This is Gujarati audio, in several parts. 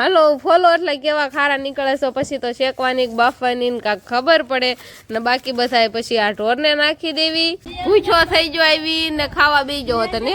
હાલો ફોલો એટલે કેવા ખારા નીકળે છે પછી તો શેકવાની બાફવાની ને કાંઈક ખબર પડે. ને બાકી બધાય પછી આ ઢોરને નાખી દેવી. પૂછો થઈ જો આવી ને ખાવા બી જો તને ને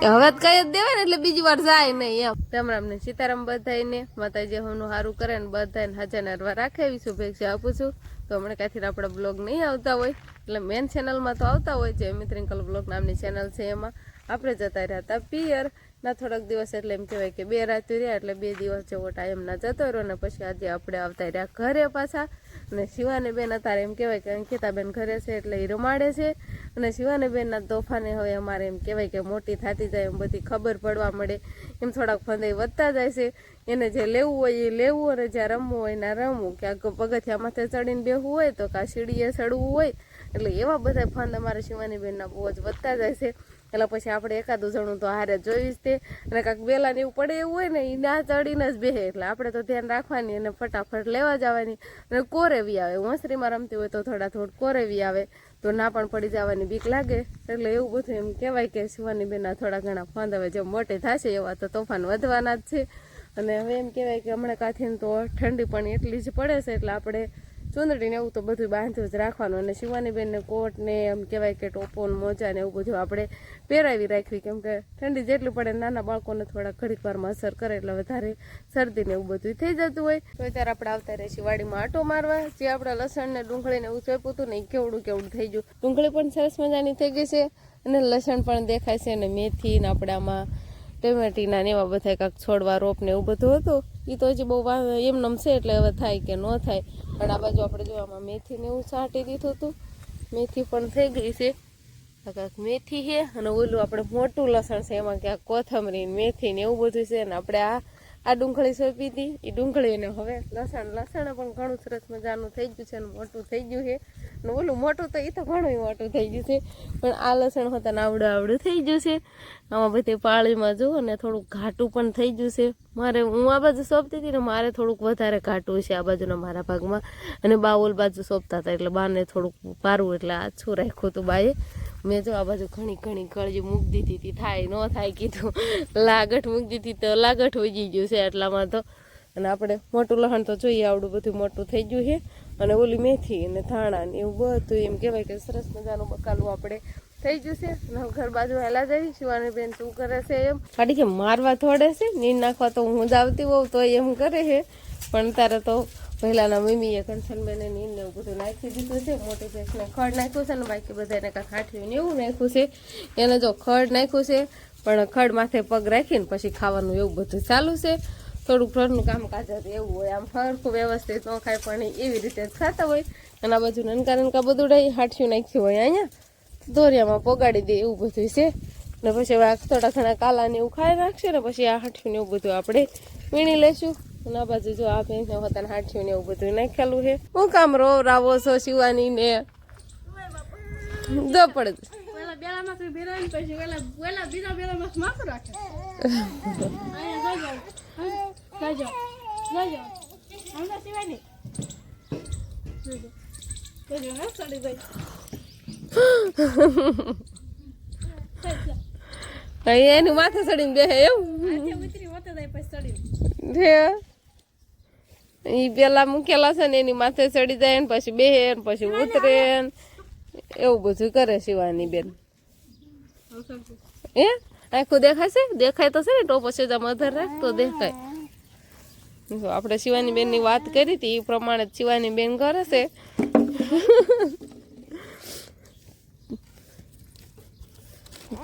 ને હવે તો કઈ જ દેવાય ને એટલે બીજી વાર જાય નહીં એમ. રામ રામ ને સીતારામ બધાને માતાજી હું સારું કરે ને બધાને ને હરવા રાખેવી શુભેચ્છા આપું છું. તો હમણાં ક્યાંથી આપણા બ્લોગ નહીં આવતા હોય એટલે મેન ચેનલમાં તો આવતા હોય છે મિત્રિંકલ બ્લોગ નામની ચેનલ છે એમાં. આપણે જતા રહ્યા હતા પિયર ના થોડાક દિવસ એટલે એમ કહેવાય કે બે રાત રહ્યા એટલે બે દિવસ જેવો ટાઈમ ના જતો રહ્યો ને પછી આજે આપણે આવતા રહ્યા ઘરે પાછા. અને શિવાની બેન અત્યારે એમ કહેવાય કે અંકિતાબેન ઘરે છે એટલે એ રમાડે છે. અને શિવાની બેનના તોફાને હવે અમારે એમ કહેવાય કે મોટી થતી જાય એમ બધી ખબર પડવા મળે. એમ થોડાક ફંદાઈ વધતા જાય છે. એને જે લેવું હોય એ લેવું અને જ્યાં રમવું હોય ના રમવું. ક્યાંક પગથિયા માથે ચડીને બેહવું હોય તો કાં સીડીએ ચડવું હોય. એટલે એવા બધા ફંદ અમારા શિવાની બેનના બહુ જ વધતા જાય છે. એટલે પછી આપણે એકાદું જણું તો હારે જોઈશ તે. અને કાંક વેલા ને એવું પડે એવું હોય ને એ ના ચડીને જ બેહે. એટલે આપણે તો ધ્યાન રાખવાની અને ફટાફટ લેવા જવાની. અને કોરેવી આવે. હોંસરીમાં રમતી હોય તો થોડા થોડ કોરેવી આવે. તો ના પણ પડી જવાની બીક લાગે. એટલે એવું બધું એમ કહેવાય કે શિવાની બેના થોડા ઘણા ફંદ હવે જેમ મોટે થશે એવા તો તોફાન વધવાના જ છે. અને હવે એમ કહેવાય કે હમણાં કાંથી તો ઠંડી પણ એટલી જ પડે છે. એટલે આપણે ચૂંદડીને એવું તો બધું બાંધ્યું જ રાખવાનું અને શિવાની બેનને કોટ ને એમ કહેવાય કે ટોપો ને મોજા ને એવું બધું આપણે પહેરાવી રાખવી. કેમ કે ઠંડી જેટલી પડે નાના બાળકોને થોડા ઘડીક વારમાં અસર કરે એટલે વધારે શરદી ને એવું બધું થઈ જતું હોય. તો અત્યારે આપણે આવતા રહે છીએ વાડીમાં આટો મારવા. જે આપણે લસણ ને ડુંગળી ને એવું ચોપ્યું હતું ને એ કેવડું કેવડું થઈ ગયું. ડુંગળી પણ સરસ મજાની થઈ ગઈ છે અને લસણ પણ દેખાય છે અને મેથી ને આપણે આમાં ટમેટીના ને એવા બધા કાંક છોડવા રોપ ને એવું બધું હતું. એ તો હજી બહુ વા- નમશે એટલે હવે થાય કે ન થાય. પણ આ બાજુ આપણે જો આમાં મેથીને એવું છાંટી દીધું હતું મેથી પણ થઈ ગઈ છે. ક્યાંક મેથી છે અને ઓલું આપણે મોટું લસણ છે, એમાં ક્યાંક કોથમરી મેથી ને એવું બધું છે ને આપણે આ આ ડુંગળી સોંપી હતી એ ડુંગળીને હવે લસણ લસણ પણ ઘણું સરસ મજાનું થઈ ગયું છે અને મોટું થઈ ગયું છે. ને ઓલું મોટું તો એ તો ઘણું મોટું થઈ ગયું છે. પણ આ લસણ હોતા આવડું આવડું થઈ ગયું છે. આમાં બધી પાળીમાં જુઓ ને થોડુંક ઘાટું પણ થઈ ગયું છે. મારે હું આ બાજુ સોંપતી હતી ને મારે થોડુંક વધારે ઘાટું છે આ બાજુના મારા ભાગમાં. અને બા ઓલ બાજુ સોંપતા હતા એટલે બાને થોડુંક પારવું એટલે આછું રાખ્યું હતું બાએ? મેં જો આ બાજુ ઘણી ઘણી કળજી મૂકી દીધી હતી. થાય, ન થાય કીધું. લાગઠ મૂકી દીધી તો લાગઠ વજી ગયું છે એટલામાં તો. અને આપણે મોટું લહણ તો જોઈએ, આવડું બધું મોટું થઈ ગયું છે. અને ઓલી મેથી અને ધાણા ને એવું બધું એમ કહેવાય કે સરસ મજાનું બકાલું આપણે થઈ જશે. ઘર બાજુ હેલા જઈ શિવાની બેન શું કરે છે એમ. ખાડી કે મારવા થોડે છે નીર નાખવા તો હું જ આવતી હોઉં, તો એમ કરે છે. પણ તારે તો પહેલાના મમ્મીએ કંચનબેને નીર ને એવું બધું નાખી દીધું છે, મોટી ભેંસને ખડ નાખ્યું છે ને બાકી બધાને કાંઈ હાઠ્યું ને એવું નાખ્યું છે. એને જો ખડ નાખ્યું છે, પણ ખડ માથે પગ રાખીને પછી ખાવાનું એવું બધું ચાલુ છે. થોડુંક ઘરનું કામકાજ હતું એવું હોય. આમ હરખું વ્યવસ્થિત ન ખાય પણ એવી રીતે જ ખાતા હોય. અને આ બાજુ નનકા નનકા બધું ડાઈ હાઠ્યું નાખ્યું હોય અહીંયા. દોરિયામાં પોગાડી દે એવું બધું છે. ને પછી હવે આ થોડા ઘણા કાલાને એવું ખાઈ નાખશે ને પછી આ હાઠ્યું ને એવું બધું આપણે વીણી લેશું. અને આ બાજુ જો આ ભેંસ હોતા હાઠ્યું ને એવું બધું નાખેલું છે. હું કામ રો રાવો છો શિવાની ને? જો પડે. પેલા બેલા માં પછી પેલા પેલા બીજા બેલા માં માથું રાખે. જોજો જોજો હમણાં સિવાય નહીં. જોજો જોજો હે સડી ગઈ એનું માથે ચડીને બેહે એવું? ઉતરી હોતે જાય પછી સડી છે ઈ પેલા મૂકેલા છે ને એની માથે ચડી જાય ને પછી બેહે ને પછી ઉતરે એવું બધું કરે શિવાની બેન. એ આખું દેખાય છે દેખાય તો છે ને તો પછી મધર રાખ તો દેખાય. જો આપણે શિવાની બેનની વાત કરી હતી એ પ્રમાણે શિવાની બેન કરે છે.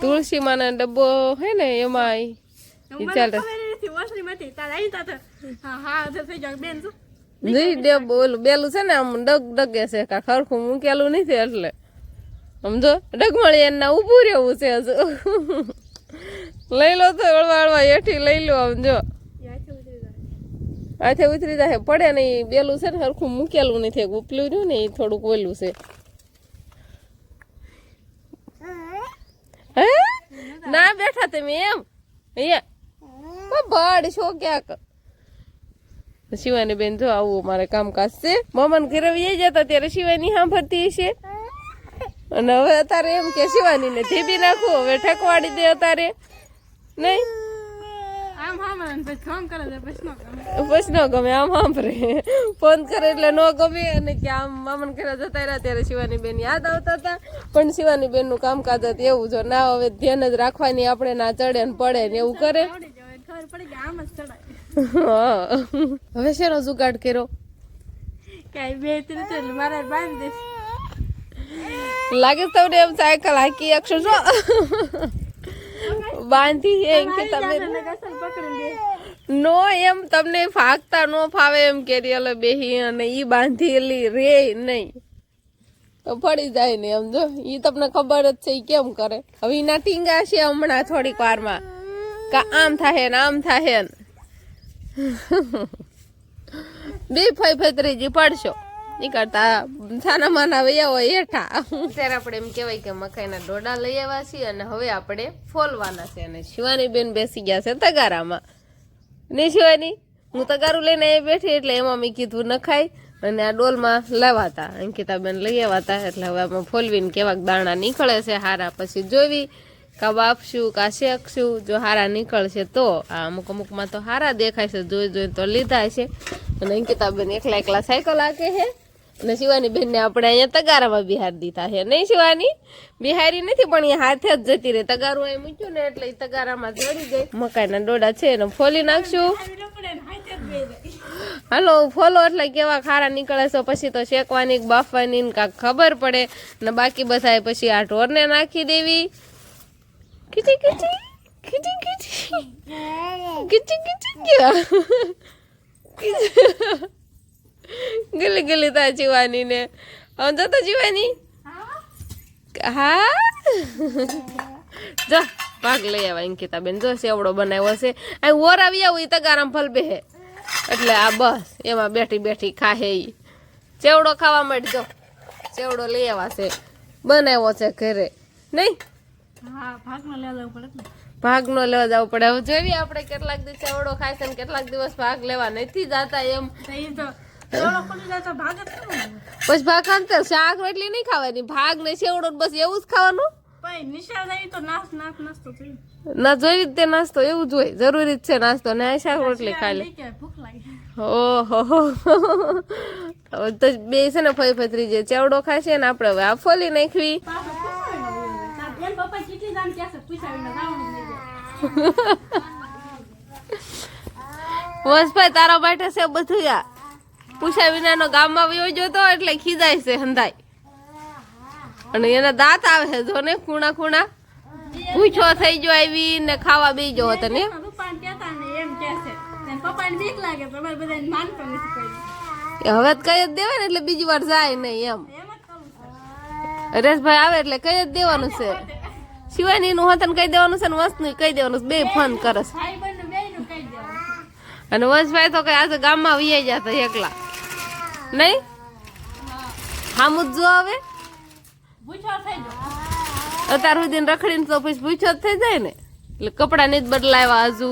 તુલસી માના ડબ્બો હે ને એમાં ચાલે. બેલું છે ને આમ ડગ ડગે છે કા ખરખું મૂકેલું નથી એટલે. સમજો ડગમળી એના ઊભું રહેવું છે હજુ લઈ લો તો હળવા હળવા હેઠી લઈ લો આમ જો. હાથે ઉતરી જાય હાથે ઉતરી જાય પડે ને એ બેલું છે ને સરખું મૂકેલું નથી, એક ઉપલું રહ્યું ને એ થોડુંક ઓલું છે. ના બેઠા તમે એમ? બડ, છો ક્યાંક? શિવાની બેન જો આવું મારે કામકાજ છે. મમન ઘરે વહી જતા ત્યારે શિવાની સાંભળતી છે અને હવે અત્યારે એમ કે શિવાની ને ધીબી નાખું, હવે ઠકવાડી દે અત્યારે. નહીં? પછી ન ગમે. આમ સાંભળે ફોન કરે એટલે ન ગમે અને કે આમ મામન ઘરે જતા રહ્યા ત્યારે શિવાની બેન યાદ આવતા હતા. પણ શિવાની બેનનું કામકાજ હતું એવું જો ના હવે ધ્યાન જ રાખવાની આપણે ના ચડે ને પડે ને એવું કરે. હવે શેનો જુગાડ કર્યો? કાંઈ બે ત્રણ ચાર બાંધી લાગે તમને એમ સાયકલ હાકી એકસો છો? બાંધી એમ કે તમે. નો એમ તમને ફાગતા નો ફાવે એમ કેરી અલે બેહી અને ઈ બાંધેલી રે નહીં. તો પડી જાય ને એમ જો, ઈ તમને ખબર જ છે ઈ કેમ કરે. હવે એના ટીંગા છે હમણાં થોડીક વારમાં. કા આમ થાય ને આમ થાય ને. બે ફઈ ફતરીજી પડશો. ઈ થાના માના વૈયા હોય હેઠા. ત્યારે આપણે એમ કહેવાય કે મકાઈના ડોડા લઈ આવ્યા છીએ અને હવે આપણે ફોલવાના છે અને શિવાની બેન બેસી ગયા છે તગારામાં. ને શિવાની, હું તગારું લઈને એ બેઠી એટલે એમાં મેં કીધું નખાય અને આ ડોલમાં લેવાતા. અંકિતાબેન લઈ આવ્યા એટલે હવે આમાં ફોલવીને કેવાક દાણા નીકળે છે, હારા પછી જોવી. કા બાપશું કા શેકશું, જો હારા નીકળશે તો. આ અમુક અમુકમાં તો હારા દેખાય છે, જોઈ જોઈ તો લીધા છે. અને અંકિતાબેન એકલા એકલા સાયકલ આકે છે. અને શિવાની બેનને આપણે અહીંયા તગારામાં બિહાર દીધા છે. નહીં શિવાની? બિહારી નથી, પણ એ હાથે જ જતી રહે. તગારું અહીં મૂક્યું ને એટલે એ તગારામાં જડી ગઈ. મકાઈના ડોડા છે એને ફોલી નાખશું. ન ને હાલો, ફોલો એટલે કેવા ખારા નીકળે છે. પછી તો શેકવાની બાફવાની કાંક ખબર પડે. ને બાકી બધાએ પછી આ ઢોરને નાખી દેવી. ખીચી ખીચી ખીચી ખીચી. ખીચી ખીચી ક્યાં ગલી ગલી તા જીવાની ને. આમ જતો જીવાની. હા? જો ભાગ લઈ આવા અંકિતા બેન જો સેવડો બનાવ્યો છે. આ ઓર આવી આવું ઈ તગારામ ફલ બેહે. એટલે આ બસ એમાં બેઠી બેઠી ખાહે ઈ. ચેવડો ખાવા માંડજો ચેવડો લઈ આવ્યા છે. બનાવ્યો છે ઘરે. નહીં? ભાગ નો. લેવા જવું પડે. હવે જોઈએ આપણે કેટલાક દિવસ ચેવડો ખાય છે કેટલાક દિવસ ભાગ લેવા નથી જતા એમ. ખુલી પછી ભાગ ખાંતર શાક રોટલી નહીં ખાવાની. ભાગ ને સેવડો બસ એવું જ ખાવાનું? ના, જોઈ તે નાસ્તો એવું જોઈ જરૂરી જ છે નાસ્તો ને શાક રોટલી ખાઈ લે લઈ કે ભૂખ લાગી ઓહો તો બે છે ને ફઈ ફતરી જે ચેવડો ખાશે ને આપણે હવે આ ફોલી નાખવી. વંશભાઈ તારા માટે છે બધું યા પૂછ્યા વિનાનો ગામમાં વયો જતો એટલે ખીજાય છે હંધાય. અને એના દાંત આવે છે જો ને ખૂણા ખૂણા. પૂછો થઈ ગયો આવી ને ખાવા બી તને રૂપાન ને. હવે તો કઈ જ દેવાય ને એટલે બીજી વાર જાય નહીં એમ. હરેશભાઈ આવે એટલે કઈ જ દેવાનું છે. શિવાની નું હતન કહી દેવાનું છે ને વસ્તુ કહી દેવાનું છે બે ફોન કરસ દેવાનું? અને વંશભાઈ તો કઈ આજે ગામમાં વિયા જતા એકલા. નહીં? હામું જ આવે અત્યાર સુધી રખડીને તો પછી ભૂછો જ થઈ જાય ને. એટલે કપડા નહીં જ બદલાવ્યા હજુ.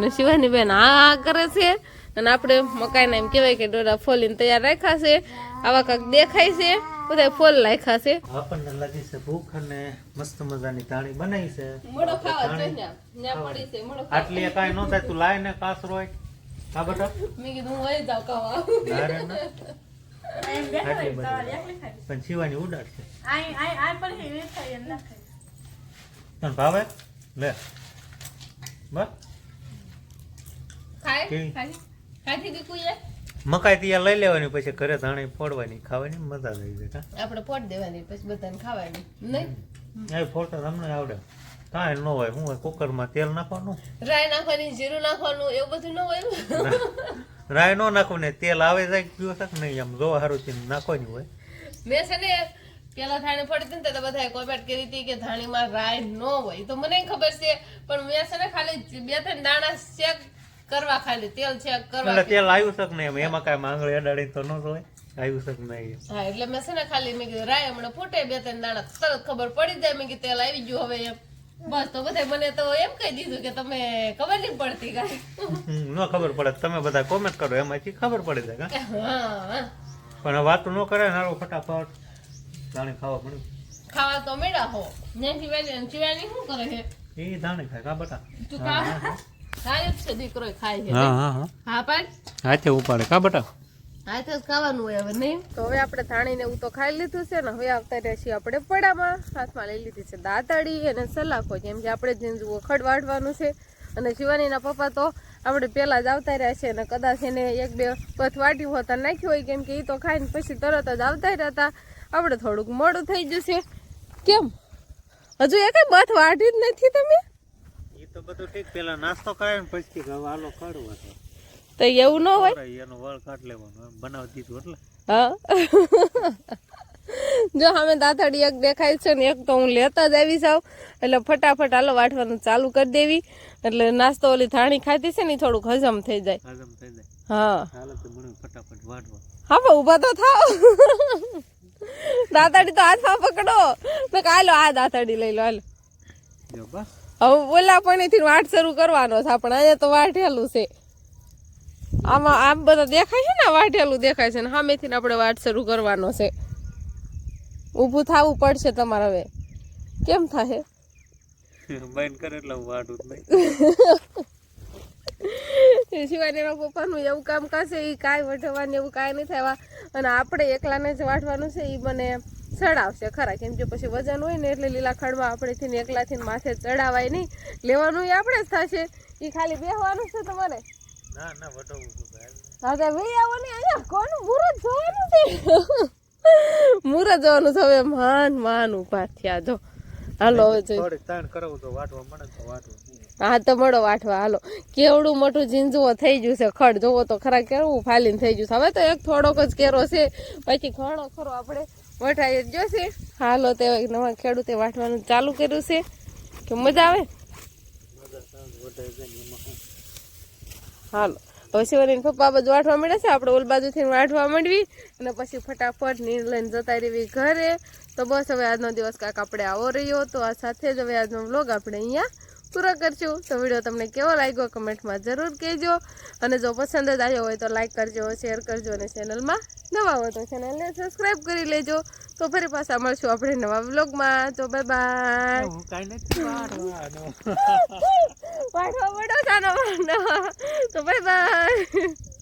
ને શિવાની બેન હા હા કરે છે. અને આપણે મકાઈના એમ કહેવાય કે ડોડા ફોલીને તૈયાર રાખ્યા છે. આવા કાંક દેખાય છે. બધા ફોલ રાખ્યા છે. આપણને લાગી છે ભૂખ અને મસ્ત મજાની તાણી બનાવી છે. આટલી કાંઈ ન થાય તું લાય ને કાસરો હોય હા બેટા. મેં કીધું હું વહી એકલી ખાઈ પણ શિવાની ઉડાડ છે. ભાવે? લે. બસ. કેવી? મકાઈ ત્યાં લઈ લેવાની પછી ઘરે ધાણી ફોડવાની ખાવાની મજા થઈ જાય કાં? આપણે ફોડ દેવાની પછી બધાને ખાવાની. નહીં? ફોડતા ફોટો તમને આવડે. કાંઈ ન હોય હું કુકરમાં તેલ નાખવાનું? રાય નાખવાની જીરું નાખવાનું એવું બધું ન હોય રાય ન નાખવું ને તેલ આવે જાય પીવો તક નહીં આમ જોવા સારું છે નાખવાની હોય. મેં છે ને પેલા ધાણી દીધું ને તો બધાએ કોમેન્ટ કરી હતી કે ધાણીમાં રાય ન હોય. તો મને ખબર છે પણ મેં છે ને ખાલી બે ત્રણ દાણા ચેક કરવા ખાલી તેલ ચેક કરવા એટલે તેલ આવ્યું શક નહીં? એમ એમાં કાંઈ આંગળી અડાડી તો ન હોય? આવ્યું શક નહીં? હા એટલે મેં છે ને ખાલી મેં કીધું રાય હમણાં ફૂટે બે ત્રણ દાણા. તરત ખબર પડી જાય મેં કીધું તેલ આવી ગયું હવે એમ. બસ તો બધા મને તો એમ કહી દીધું કે તમે ખબર નહીં પડતી કાંઈ. ન ખબર પડે તમે બધા કોમેન્ટ કરો એમાંથી ખબર પડી જાય કાં? હા પણ આ વાતો ન કરે ને હાલો ફટાફટ. ધાણી ખાવા પડ્યું. ખાવા તો મેળા હો. ને શિવાની અને શિવાની શું કરે છે? એ ધાણી ખાય કા બટા? તું કા ખાય છે દીકરો ખાય છે હા હા હા. હા પાડ. હાથે ઉપાડે કા બટા? હા તો ખાવાનું હોય હવે નહીં? તો હવે આપણે થાણીને એવું તો ખાઈ લીધું છે ને હવે આવતા રહ્યા છીએ આપણે પડામાં હાથમાં લઈ લીધી છે દાંતડી અને સલાખો જેમ કે આપણે જીંજવું ખડ વાઢવાનું છે. અને શિવાનીના પપ્પા તો આપણે પહેલાં જ આવતા રહ્યા છે અને કદાચ એને એક બે પથ વાટ્યું હોતા નાખ્યું હોય કેમ કે એ તો ખાઈને પછી તરત જ આવતા રહ્યા હતા. આપણે થોડુંક મોડું થઈ જશે કેમ? હજુ એ કઈ બથ વાટી જ નથી તમે? એ તો બધું ઠીક પેલા નાસ્તો કરે ને પછી હાલો કાઢવો તો તો એવું ન હોય? એનો વળ કાઢ લેવાનો બનાવી દીધું એટલે. હા. જો અમે દાંતડી એક દેખાય છે ને એક તો હું લેતા જ આવી જાઉં. એટલે ફટાફટ હાલો વાટવાનું ચાલુ કરી દેવી. એટલે નાસ્તો ઓલી થાણી ખાતી છે ને થોડુંક હજમ થઈ જાય. હજમ થઈ જાય. હા. હાલો તો મને ફટાફટ વાટવા હા પણ ઊભા તો થાવ. દાંતડી તો હાથમાં પકડો. ને હાલો આ દાંતડી લઈ લો હાલો. હવે ઓલા પાણીથી વાટ શરૂ કરવાનો છે આપણે અહીંયા તો વાટેલું છે. આમાં આમ બધા દેખાય છે ને વાઢેલું દેખાય છે ને સામેથી આપણે વાટ શરૂ કરવાનો છે. ઊભું થવું પડશે તમારે હવે. કેમ થાય બંધ કરે એટલે હું વાટું નહીં. શિવાનીના પપ્પાનું એવું કામ કરશે એ કાંઈ વઢવાનું એવું કાંઈ નહીં થવા. અને આપણે એકલાને જ વાટવાનું છે એ મને ચડાવશે ખરા. કેમ કે પછી વજન હોય ને એટલે લીલા ખડમાં આપણેથી એકલાથી માથે ચડાવાય નહીં. લેવાનું એ આપણે જ થશે. એ ખાલી બેસવાનું છે તમારે. ના ના વટવું છું હા તો ભાઈ આવો ને અહીંયા કોનું મુહૂર્ત જોવાનું છે? મુહૂર્ત જોવાનું છે હવે માન માન ઊભા થયા. જો હાલો હવે થોડીક તાણ કરાવું તો વાટવા મળે તો વાટવું. હા તો મળો વાટવા હાલો. કેવડું મોટું ઝીંઝવો થઈ ગયું છે ખડ. જોવો તો ખરા કેવું ફાલીને થઈ ગયું છે. હવે તો એક થોડોક જ કેરો છે પછી ઘણો ખરો આપણે વટાઈ જ જોશે હાલો તે નવા ખેડૂતે વાટવાનું ચાલુ કર્યું છે. કે મજા આવે? હાલો. હવે શિવરીને પપ્પા બધું વાંઠવા મળે છે. આપણે ઓલ બાજુથી વાંઠવા માંડવી અને પછી ફટાફટ નીર લઈને જતા રહેવી ઘરે. તો બસ હવે આજનો દિવસ કાંક આપણે આવો રહ્યો તો આ સાથે જ હવે આજનો વ્લોગ આપણે અહીંયા પૂરો કરશું. તો વીડિયો તમને કેવો લાગ્યો કમેન્ટમાં જરૂર કહેજો. અને જો પસંદ જ આવ્યો હોય તો લાઈક કરજો શેર કરજો અને ચેનલમાં નવા હો તો ચેનલને સબસ્ક્રાઈબ કરી લેજો. તો ફરી પાછા મળશું આપણે નવા વ્લોગમાં તો બાય બાય વાટવા પડો ચાલો તો બાય બાય